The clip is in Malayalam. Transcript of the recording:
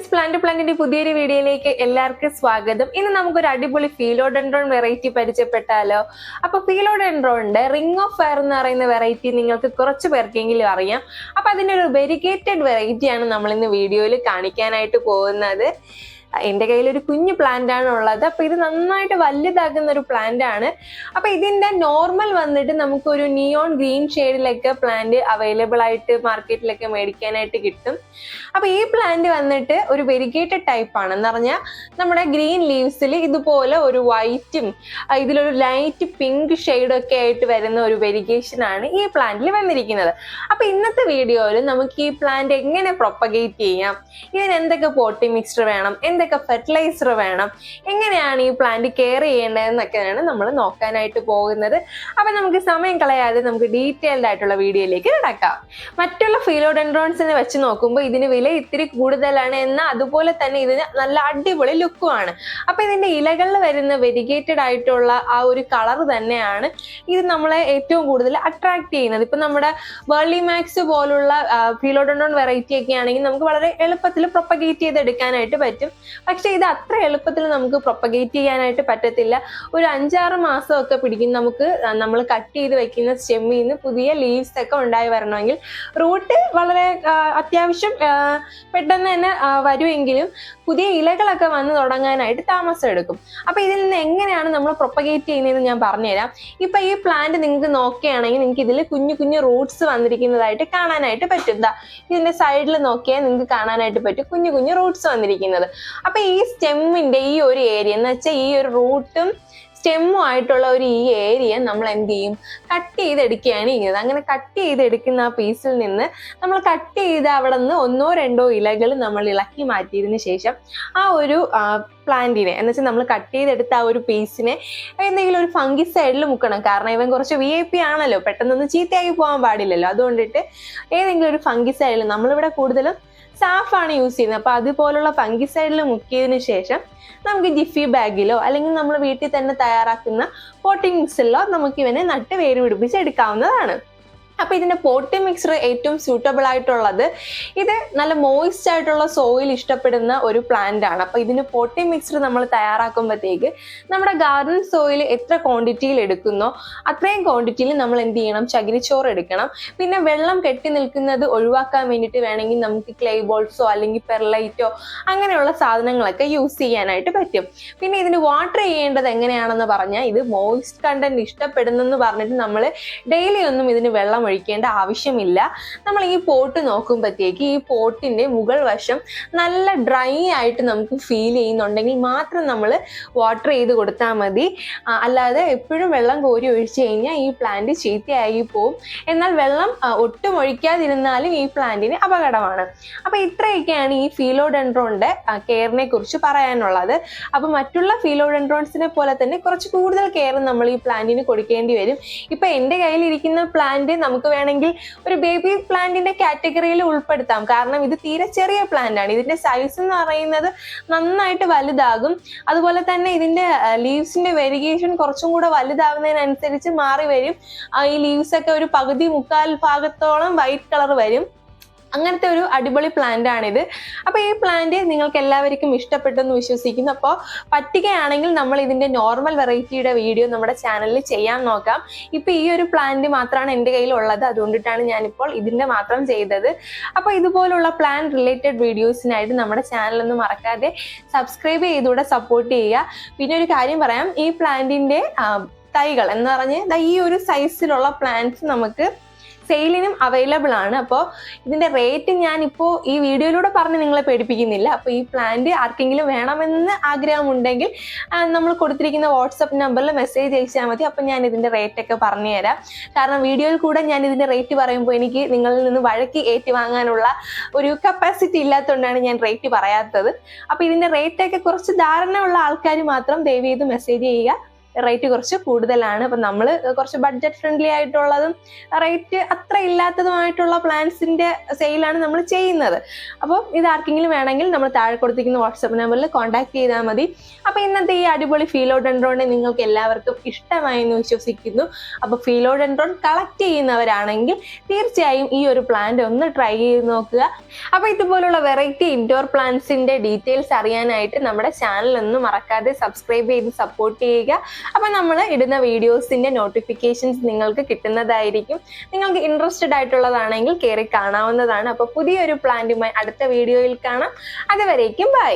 ഫ്രണ്ട്സ് പ്ലാന്റ് പ്ലാന്റിന്റെ പുതിയൊരു വീഡിയോയിലേക്ക് എല്ലാവർക്കും സ്വാഗതം. ഇന്ന് നമുക്കൊരു അടിപൊളി ഫീലോഡെൻഡ്രോൺ വെറൈറ്റി പരിചയപ്പെട്ടാലോ? അപ്പൊ ഫീലോഡെൻഡ്രോണിന്റെ റിംഗ് ഓഫ് ഫയർ എന്ന് പറയുന്ന വെറൈറ്റി നിങ്ങൾക്ക് കുറച്ച് പേർക്കെങ്കിലും അറിയാം. അപ്പൊ അതിന്റെ ഒരു വെരിഗേറ്റഡ് വെറൈറ്റിയാണ് നമ്മൾ ഇന്ന് വീഡിയോയിൽ കാണിക്കാനായിട്ട് പോകുന്നത്. എന്റെ കയ്യിൽ ഒരു കുഞ്ഞു പ്ലാന്റ് ആണ് ഉള്ളത്. അപ്പൊ ഇത് നന്നായിട്ട് വലുതാകുന്ന ഒരു പ്ലാന്റ് ആണ്. അപ്പൊ ഇതിന്റെ നോർമൽ വന്നിട്ട് നമുക്കൊരു നിയോൺ ഗ്രീൻ ഷെയ്ഡിലൊക്കെ പ്ലാന്റ് അവൈലബിൾ ആയിട്ട് മാർക്കറ്റിലൊക്കെ മേടിക്കാനായിട്ട് കിട്ടും. അപ്പൊ ഈ പ്ലാന്റ് വന്നിട്ട് ഒരു വെരിഗേറ്റഡ് ടൈപ്പ് ആണ്. എന്ന് പറഞ്ഞാൽ നമ്മുടെ ഗ്രീൻ ലീവ്സിൽ ഇതുപോലെ ഒരു വൈറ്റും ഇതിലൊരു ലൈറ്റ് പിങ്ക് ഒക്കെ ആയിട്ട് വരുന്ന ഒരു വെരിഗേഷൻ ആണ് ഈ പ്ലാന്റിൽ വന്നിരിക്കുന്നത്. അപ്പൊ ഇന്നത്തെ വീഡിയോയിൽ നമുക്ക് ഈ പ്ലാന്റ് എങ്ങനെ പ്രൊപ്പഗേറ്റ് ചെയ്യാം? ഇതിന് എന്തൊക്കെ പോട്ടി മിക്സ്ചർ വേണം? എന്തൊക്കെ ഫെർട്ടിലൈസർ വേണം? എങ്ങനെയാണ് ഈ പ്ലാന്റ് കെയർ ചെയ്യേണ്ടതെന്നൊക്കെയാണ് നമ്മൾ നോക്കാനായിട്ട് പോകുന്നത്. അപ്പൊ നമുക്ക് സമയം കളയാതെ നമുക്ക് ഡീറ്റെയിൽഡ് ആയിട്ടുള്ള വീഡിയോയിലേക്ക് കിടക്കാം. മറ്റുള്ള ഫീലോഡെൻഡ്രോൺസിനെ വെച്ച് നോക്കുമ്പോൾ ഇതിന് വില ഇത്തിരി കൂടുതലാണ്. എന്നാൽ അതുപോലെ തന്നെ ഇതിന് നല്ല അടിപൊളി ലുക്കുമാണ് അപ്പൊ ഇതിന്റെ ഇലകളിൽ വരുന്ന വെരിഗേറ്റഡ് ആയിട്ടുള്ള ആ ഒരു കളർ തന്നെയാണ് ഇത് നമ്മളെ ഏറ്റവും കൂടുതൽ അട്രാക്ട് ചെയ്യുന്നത്. ഇപ്പൊ നമ്മുടെ വേർലി മാക്സ് പോലുള്ള ഫീലോഡോൺ വെറൈറ്റി ഒക്കെ ആണെങ്കിൽ നമുക്ക് വളരെ എളുപ്പത്തിൽ പ്രൊപ്പഗേറ്റ് ചെയ്തെടുക്കാനായിട്ട് പറ്റും. പക്ഷെ ഇത് അത്ര എളുപ്പത്തിൽ നമുക്ക് പ്രൊപ്പഗേറ്റ് ചെയ്യാനായിട്ട് പറ്റത്തില്ല. ഒരു അഞ്ചാറ് മാസമൊക്കെ പിടിക്കും നമുക്ക് നമ്മൾ കട്ട് ചെയ്ത് വെക്കുന്ന സ്റ്റെമ്മിൽ നിന്ന് പുതിയ ലീവ്സ് ഒക്കെ ഉണ്ടായി വരണമെങ്കിൽ. റൂട്ട് വളരെ അത്യാവശ്യം പെട്ടെന്ന് തന്നെ വരുമെങ്കിലും പുതിയ ഇലകളൊക്കെ വന്ന് തുടങ്ങാനായിട്ട് താമസം എടുക്കും. അപ്പൊ ഇതിൽ നിന്ന് എങ്ങനെയാണ് നമ്മൾ പ്രൊപ്പഗേറ്റ് ചെയ്യുന്നതെന്ന് ഞാൻ പറഞ്ഞുതരാം. ഇപ്പൊ ഈ പ്ലാന്റ് നിങ്ങൾക്ക് നോക്കുകയാണെങ്കിൽ നിങ്ങൾക്ക് ഇതിൽ കുഞ്ഞു കുഞ്ഞു റൂട്ട്സ് വന്നിരിക്കുന്നതായിട്ട് കാണാനായിട്ട് പറ്റും. ഇതിന്റെ സൈഡിൽ നോക്കിയാൽ നിങ്ങൾക്ക് കാണാനായിട്ട് പറ്റും കുഞ്ഞു കുഞ്ഞു റൂട്ട്സ് വന്നിരിക്കുന്നത്. അപ്പൊ ഈ സ്റ്റെമ്മിന്റെ ഈ ഒരു ഏരിയ എന്ന് വെച്ചാൽ ഈ ഒരു റൂട്ടും സ്റ്റെമ്മും ആയിട്ടുള്ള ഒരു ഈ ഏരിയ നമ്മൾ എന്ത് ചെയ്യും? കട്ട് ചെയ്തെടുക്കുകയാണ് ചെയ്യുന്നത്. അങ്ങനെ കട്ട് ചെയ്തെടുക്കുന്ന ആ പീസിൽ നിന്ന് നമ്മൾ കട്ട് ചെയ്ത് അവിടെ നിന്ന് ഒന്നോ രണ്ടോ ഇലകൾ നമ്മൾ ഇളക്കി മാറ്റിയതിന് ശേഷം ആ ഒരു പ്ലാന്റിനെ എന്ന് വെച്ചാൽ നമ്മൾ കട്ട് ചെയ്തെടുത്ത ആ ഒരു പീസിനെ എന്തെങ്കിലും ഒരു ഫംഗി സൈഡിൽ മുക്കണം. കാരണം ഇവൻ കുറച്ച് വി ഐ പി ആണല്ലോ. പെട്ടെന്നൊന്നും ചീത്തയായി പോകാൻ പാടില്ലല്ലോ. അതുകൊണ്ടിട്ട് ഏതെങ്കിലും ഒരു ഫംഗി സൈഡിൽ നമ്മളിവിടെ കൂടുതലും സാഫാണ് യൂസ് ചെയ്യുന്നത്. അപ്പൊ അതുപോലുള്ള ഫംഗി സൈഡിൽ മുക്കിയതിന് ശേഷം നമുക്ക് ജിഫി ബാഗിലോ അല്ലെങ്കിൽ നമ്മൾ വീട്ടിൽ തന്നെ തയ്യാറാക്കുന്ന പോട്ടിംഗ് നമുക്ക് ഇവനെ നട്ട് വേര് പിടിപ്പിച്ച് എടുക്കാവുന്നതാണ്. അപ്പൊ ഇതിന്റെ പോട്ടി മിക്സർ ഏറ്റവും സ്യൂട്ടബിൾ ആയിട്ടുള്ളത് ഇത് നല്ല മോയിസ്റ്റ് ആയിട്ടുള്ള സോയിൽ ഇഷ്ടപ്പെടുന്ന ഒരു പ്ലാന്റ് ആണ്. അപ്പൊ ഇതിന് പോട്ടി മിക്സർ നമ്മൾ തയ്യാറാക്കുമ്പോഴത്തേക്ക് നമ്മുടെ ഗാർഡൻ സോയിൽ എത്ര ക്വാണ്ടിറ്റിയിൽ എടുക്കുന്നോ അത്രയും ക്വാണ്ടിറ്റിയിൽ നമ്മൾ എന്ത് ചെയ്യണം? ചകിരിച്ചോറ് എടുക്കണം. പിന്നെ വെള്ളം കെട്ടി നിൽക്കുന്നത് ഒഴിവാക്കാൻ വേണ്ടിയിട്ട് വേണമെങ്കിൽ നമുക്ക് ക്ലേ ബോൾസോ അല്ലെങ്കിൽ പെർലൈറ്റോ അങ്ങനെയുള്ള സാധനങ്ങളൊക്കെ യൂസ് ചെയ്യാനായിട്ട് പറ്റും. പിന്നെ ഇതിന് വാട്ടർ ചെയ്യേണ്ടത് എങ്ങനെയാണെന്ന് പറഞ്ഞാൽ ഇത് മോയിസ്റ്റ് കണ്ടന്റ് ഇഷ്ടപ്പെടുന്നെന്ന് പറഞ്ഞിട്ട് നമ്മൾ ഡെയിലി ഒന്നും ഇതിന് വെള്ളം ഒഴിക്കേണ്ട ആവശ്യമില്ല. നമ്മൾ ഈ പോട്ട് നോക്കുമ്പോഴത്തേക്ക് ഈ പോട്ടിന്റെ മുകൾ വശം നല്ല ഡ്രൈ ആയിട്ട് നമുക്ക് ഫീൽ ചെയ്യുന്നുണ്ടെങ്കിൽ മാത്രം നമ്മൾ വാട്ടർ ചെയ്ത് കൊടുത്താൽ മതി. അല്ലാതെ എപ്പോഴും വെള്ളം കോരി ഒഴിച്ചു കഴിഞ്ഞാൽ ഈ പ്ലാന്റ് ചീത്തയായി പോവും. എന്നാൽ വെള്ളം ഒട്ടും ഒഴിക്കാതിരുന്നാലും ഈ പ്ലാന്റിന് അപകടമാണ്. അപ്പോൾ ഇത്രയൊക്കെയാണ് ഈ ഫീലോഡെൻഡ്രോണിന്റെ കെയറിനെ കുറിച്ച് പറയാനുള്ളത്. അപ്പോൾ മറ്റുള്ള ഫീലോഡെൻഡ്രോൺസിനെ പോലെ തന്നെ കുറച്ച് കൂടുതൽ കെയർ നമ്മൾ ഈ പ്ലാന്റിന് കൊടുക്കേണ്ടി വരും. ഇപ്പോൾ എന്റെ കയ്യിലിരിക്കുന്ന പ്ലാന്റ് നമുക്ക് വേണമെങ്കിൽ ഒരു ബേബി പ്ലാന്റിന്റെ കാറ്റഗറിയിൽ ഉൾപ്പെടുത്താം. കാരണം ഇത് തീരെ ചെറിയ പ്ലാന്റ് ആണ്. ഇതിന്റെ സൈസ് എന്ന് പറയുന്നത് നന്നായിട്ട് വലുതാകും. അതുപോലെ തന്നെ ഇതിന്റെ ലീവ്സിന്റെ വെരിഗേഷൻ കുറച്ചും കൂടെ വലുതാവുന്നതിനനുസരിച്ച് മാറി വരും. ഈ ലീവ്സ് ഒക്കെ ഒരു പകുതി മുക്കാൽ ഭാഗത്തോളം വൈറ്റ് കളർ വരും. അങ്ങനത്തെ ഒരു അടിപൊളി പ്ലാന്റ് ആണിത്. അപ്പൊ ഈ പ്ലാന്റ് നിങ്ങൾക്ക് എല്ലാവർക്കും ഇഷ്ടപ്പെട്ടെന്ന് വിശ്വസിക്കുന്നു. അപ്പോൾ പറ്റുകയാണെങ്കിൽ നമ്മൾ ഇതിന്റെ നോർമൽ വെറൈറ്റിയുടെ വീഡിയോ നമ്മുടെ ചാനലിൽ ചെയ്യാൻ നോക്കാം. ഇപ്പൊ ഈ ഒരു പ്ലാന്റ് മാത്രമാണ് എന്റെ കയ്യിൽ ഉള്ളത്. അതുകൊണ്ടിട്ടാണ് ഞാനിപ്പോൾ ഇതിന്റെ മാത്രം ചെയ്തത്. അപ്പോൾ ഇതുപോലുള്ള പ്ലാൻ റിലേറ്റഡ് വീഡിയോസിനായിട്ട് നമ്മുടെ ചാനൽ ഒന്ന് മറക്കാതെ സബ്സ്ക്രൈബ് ചെയ്തുകൂടെ സപ്പോർട്ട് ചെയ്യുക. പിന്നെ ഒരു കാര്യം പറയാം. ഈ പ്ലാന്റിന്റെ തൈകൾ എന്ന് പറഞ്ഞ് ഈ ഒരു സൈസിലുള്ള പ്ലാന്റ്സ് നമുക്ക് സെയിലിനും അവൈലബിൾ ആണ്. അപ്പോൾ ഇതിന്റെ റേറ്റ് ഞാൻ ഇപ്പോൾ ഈ വീഡിയോയിലൂടെ പറഞ്ഞ് നിങ്ങളെ പേടിപ്പിക്കുന്നില്ല. അപ്പോൾ ഈ പ്ലാന്റ് ആർക്കെങ്കിലും വേണമെന്ന് ആഗ്രഹമുണ്ടെങ്കിൽ നമ്മൾ കൊടുത്തിരിക്കുന്ന വാട്സപ്പ് നമ്പറിൽ മെസ്സേജ് അയച്ചാൽ മതി. അപ്പോൾ ഞാൻ ഇതിന്റെ റേറ്റ് ഒക്കെ പറഞ്ഞു തരാം. കാരണം വീഡിയോയിൽ കൂടെ ഞാൻ ഇതിന്റെ റേറ്റ് പറയുമ്പോൾ എനിക്ക് നിങ്ങളിൽ നിന്ന് വഴക്കി ഏറ്റുവാങ്ങാനുള്ള ഒരു കപ്പാസിറ്റി ഇല്ലാത്തതുകൊണ്ടാണ് ഞാൻ റേറ്റ് പറയാത്തത്. അപ്പോൾ ഇതിന്റെ റേറ്റ് ഒക്കെ കുറച്ച് ധാരണയുള്ള ആൾക്കാർ മാത്രം ദയവ് ചെയ്ത് മെസ്സേജ് ചെയ്യുക. റേറ്റ് കുറച്ച് കൂടുതലാണ്. അപ്പം നമ്മൾ കുറച്ച് ബഡ്ജറ്റ് ഫ്രണ്ട്ലി ആയിട്ടുള്ളതും റേറ്റ് അത്ര ഇല്ലാത്തതുമായിട്ടുള്ള പ്ലാൻസിന്റെ സെയിലാണ് നമ്മൾ ചെയ്യുന്നത്. അപ്പോൾ ഇത് ആർക്കെങ്കിലും വേണമെങ്കിൽ നമ്മൾ താഴെ കൊടുത്തിരിക്കുന്ന വാട്സപ്പ് നമ്പറിൽ കോൺടാക്ട് ചെയ്താൽ മതി. അപ്പോൾ ഇന്നത്തെ ഈ അടിപൊളി ഫീലോഡെൻഡ്രോണിനെ നിങ്ങൾക്ക് എല്ലാവർക്കും ഇഷ്ടമായി എന്ന് വിശ്വസിക്കുന്നു അപ്പോൾ ഫീലോഡെൻഡ്രോൺ കളക്ട് ചെയ്യുന്നവരാണെങ്കിൽ തീർച്ചയായും ഈ ഒരു പ്ലാന്റ് ഒന്ന് ട്രൈ ചെയ്ത് നോക്കുക. അപ്പോൾ ഇതുപോലുള്ള വെറൈറ്റി ഇൻഡോർ പ്ലാന്റ്സിന്റെ ഡീറ്റെയിൽസ് അറിയാനായിട്ട് നമ്മുടെ ചാനൽ ഒന്നും മറക്കാതെ സബ്സ്ക്രൈബ് ചെയ്ത് സപ്പോർട്ട് ചെയ്യുക. അപ്പോൾ നമ്മൾ ഇടുന്ന വീഡിയോസിന്റെ നോട്ടിഫിക്കേഷൻസ് നിങ്ങൾക്ക് കിട്ടുന്നതായിരിക്കും. നിങ്ങൾക്ക് ഇൻട്രസ്റ്റഡ് ആയിട്ടുള്ളതാണെങ്കിൽ കയറി കാണാവുന്നതാണ്. അപ്പോൾ പുതിയൊരു പ്ലാന്റുമായി അടുത്ത വീഡിയോയിൽ കാണാം. അതുവരേക്കും ബൈ